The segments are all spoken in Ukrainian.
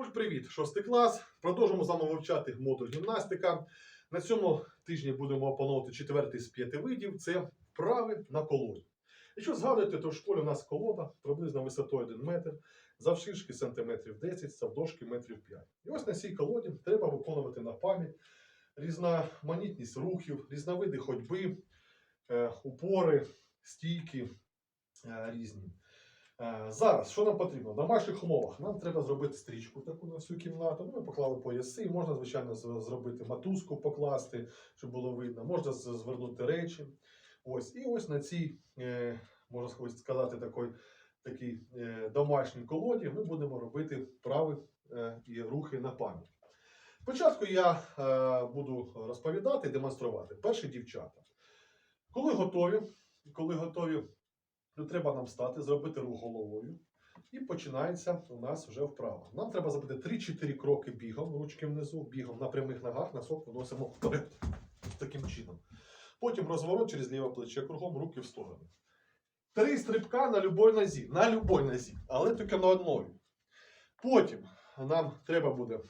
Отже, привіт, шостий клас. Продовжуємо з вами вивчати модуль гімнастика. На цьому тижні будемо опановувати четвертий з п'яти видів. Це вправи на колоді. Якщо згадуєте, то в школі у нас колода приблизно висотою 1 метр, завширшки сантиметрів 10, завдовжки метрів 5. І ось на цій колоді треба виконувати на пам'ять різноманітність рухів, різновиди ходьби, е, упори, стійки е, різні. Е, Зараз, що нам потрібно? В домашніх умовах нам треба зробити стрічку таку на всю кімнату. Ми поклали пояси, можна, звичайно, зробити матузку покласти, щоб було видно. Можна звернути речі. Ось. І ось на цій, е, можна сказати, такій, такій е, домашній колоді ми будемо робити вправи і рухи на пам'ять. Спочатку я буду розповідати, демонструвати. Перші дівчата. Коли готові, коли готові Ну, треба нам стати, зробити рух головою. І починається у нас вже вправа. Нам треба зробити 3-4 кроки бігом, ручки внизу, бігом на прямих ногах, носок виносимо вперед. Таким чином. Потім розворот через ліве плече, кругом руки в сторони. Три стрибка на любой нозі. На любой нозі, але тільки на одної. Потім нам треба буде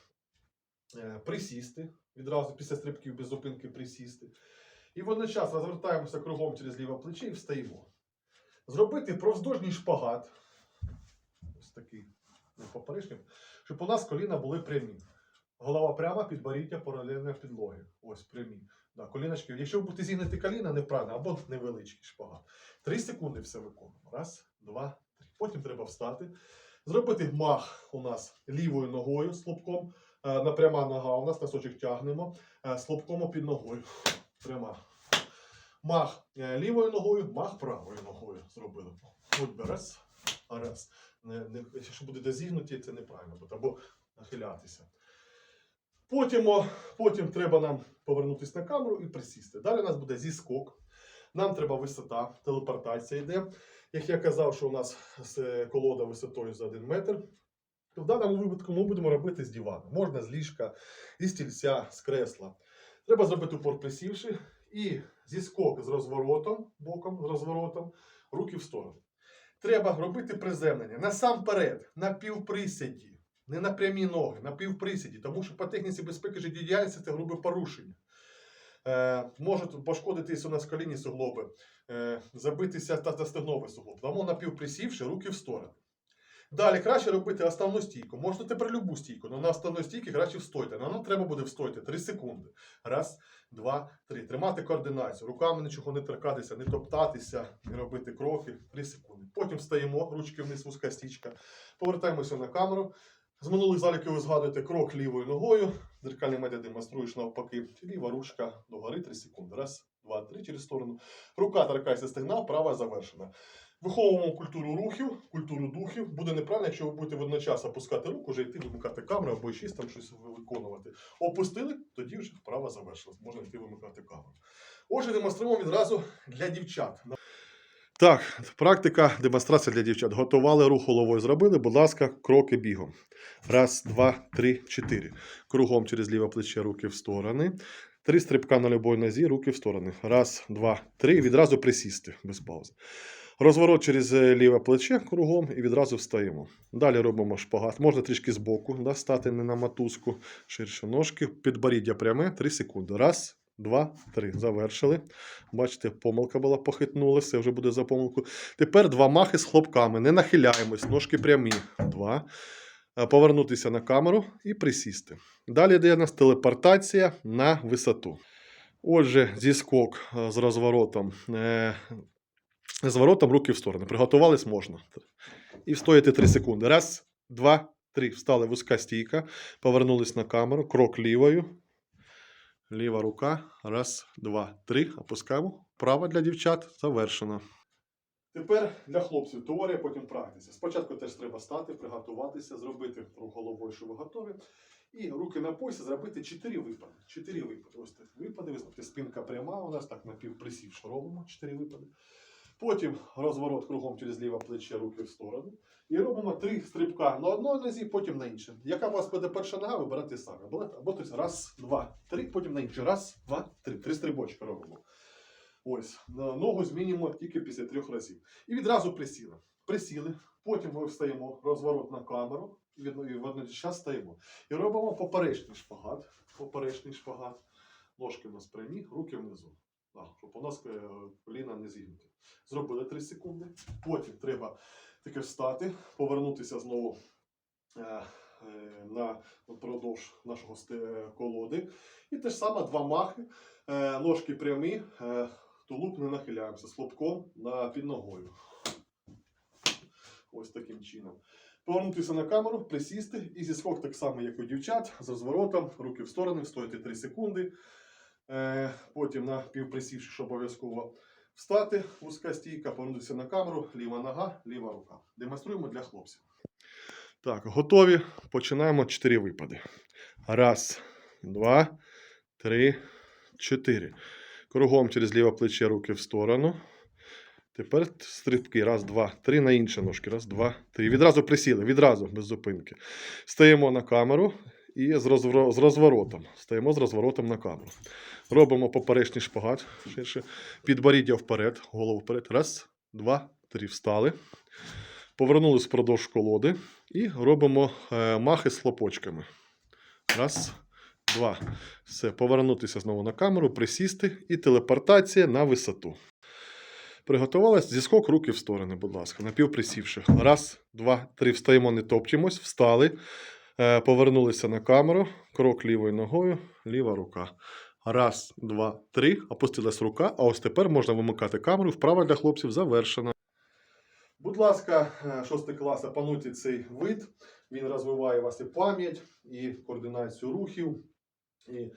е, присісти, відразу після стрибків без зупинки присісти. І водночас розвертаємося кругом через ліве плече і встаємо. Зробити провздовжній шпагат. Ось такий ну, поперечник, щоб у нас коліна були прямі. Голова пряма, підборіддя паралельно підлоги. Ось прямі. Да, коліночки. Якщо ви будете зігнути коліна неправильно, або невеличкий шпагат. Три секунди все виконуємо. Раз, два, три. Потім треба встати. Зробити мах у нас лівою ногою з лобком. Е, Напряма нога. У нас носочок тягнемо. е, З лобком під ногою. Пряма. Мах е, лівою ногою, мах правою ногою зробили. От би раз, а раз. Не, не, якщо будете зігнуті, це неправильно буде, або нахилятися. Потім, потім треба нам повернутися на камеру і присісти. Далі у нас буде зіскок. Нам треба висота, телепортація йде. Як я казав, що у нас колода висотою за 1 метр. То в даному випадку ми будемо робити з дивана. Можна з ліжка, зі стільця, з кресла. Треба зробити упор присівши і зіскок з розворотом, боком з розворотом, руки в сторону. Треба робити приземлення насамперед на півприсіді, не на прямі ноги, на півприсіді, тому що по техніці безпеки життєдіяльності це грубе порушення. Е, можуть пошкодитись у нас колінні суглоби, е, забитися та та стегновий суглоб. Тому на півприсівши, руки в сторону. Далі краще робити основну стійку. Можна тепер любу стійку, але на основній стійці краще встойте. На нам треба буде встойти 3 секунди. Раз, два, три. Тримати координацію. Руками нічого не торкатися, не топтатися, не робити кроки. 3 секунди. Потім встаємо, ручки вниз, вузька стічка. Повертаємося на камеру. З минулих заліків ви згадуєте крок лівою ногою. Дзеркальний метод демонструєш навпаки. Ліва ручка догори 3 секунди. Раз, два, три через сторону. Рука торкається стегна, права завершена. Виховуємо культуру рухів, культуру духів. Буде неправильно, якщо ви будете водночас опускати руку, вже йти вимикати камеру або щось там щось виконувати. Опустили, тоді вже вправа завершилась. Можна йти вимикати камеру. Отже, демонструємо відразу для дівчат. Так, практика, демонстрація для дівчат. Готували рух головою, зробили, будь ласка, кроки бігом. Раз, два, три, чотири. Кругом через ліве плече, руки в сторони. Три стрибка на любой нозі, руки в сторони. Раз, два, три. Відразу присісти без паузи. Розворот через е, ліве плече кругом і відразу встаємо. Далі робимо шпагат. Можна трішки збоку да, стати не на матузку, ширше ножки, підборіддя пряме, 3 секунди. Раз, два, три. Завершили. Бачите, помилка була, похитнулася, це вже буде за помилку. Тепер два махи з хлопками. Не нахиляємось, ножки прямі. Два. Е, Повернутися на камеру і присісти. Далі йде у нас телепортація на висоту. Отже, зіскок е, з розворотом. З воротом руки в сторони. Приготувались можна. І встояти 3 секунди. Раз, два, три. Встали вузька стійка. Повернулись на камеру. Крок лівою. Ліва рука. Раз, два, три. Опускаємо. Права для дівчат завершено. Тепер для хлопців теорія, потім практиця. Спочатку теж треба стати, приготуватися, зробити рух головою, що ви готові. І руки на поясі зробити 4 випади. 4 випади. Ось так випади. Ви знаєте, спинка пряма. У нас так напівприсівши робимо 4 випади. Потім розворот кругом через ліве плече, руки в сторону. І робимо три стрибка на одній нозі, потім на іншій. Яка у вас буде перша нога, вибирайте самі. Або, тобто раз, два, три, потім на іншу. Раз, два, три. Три стрибочки робимо. Ось. Ногу змінюємо тільки після трьох разів. І відразу присіли. Присіли. Потім ми встаємо розворот на камеру. і водночас стаємо. І робимо поперечний шпагат. Поперечний шпагат. Ножки в нас прямі, руки внизу. Так, щоб у нас е, коліна не зігнуті. Зробили 3 секунди. Потім треба таки встати, повернутися знову е, е, на продовж нашого колоди. І те ж саме два махи. Е, ножки прямі, е, тулуб не нахиляємося з хлопком на, під ногою. Ось таким чином. Повернутися на камеру, присісти і зіскок так само, як у дівчат, з розворотом, руки в сторони, стояти 3 секунди. Е, потім на півприсівши обов'язково встати, вузька стійка, повернутися на камеру, ліва нога, ліва рука. Демонструємо для хлопців. Так, готові. Починаємо 4 випади. Раз, два, три, чотири. Кругом через ліве плече руки в сторону. Тепер стрибки. Раз, два, три на інші ножки. Раз, два, три. Відразу присіли, відразу, без зупинки. Стаємо на камеру і з, розворо- з розворотом. Стаємо з розворотом на камеру. Робимо поперечний шпагат. Ширше. Підборіддя вперед, голову вперед. Раз, два, три. Встали. Повернулись впродовж колоди і робимо е, махи з хлопочками. Раз, два. Все, повернутися знову на камеру, присісти і телепортація на висоту. Приготувалась зіскок руки в сторони, будь ласка, напівприсівши. Раз, два, три. Встаємо, не топчемось, встали, повернулися на камеру, крок лівою ногою, ліва рука. Раз, два, три. Опустилась рука, а ось тепер можна вимикати камеру. Вправа для хлопців завершена. Будь ласка, е, шостий клас, опануйте цей вид. Він розвиває у вас і пам'ять, і координацію рухів. І,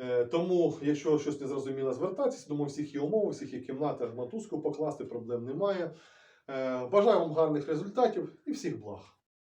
е, тому, якщо щось не зрозуміло, звертайтеся. Думаю, всіх є умови, всіх є кімната, мотузку покласти, проблем немає. Е, бажаю вам гарних результатів і всіх благ.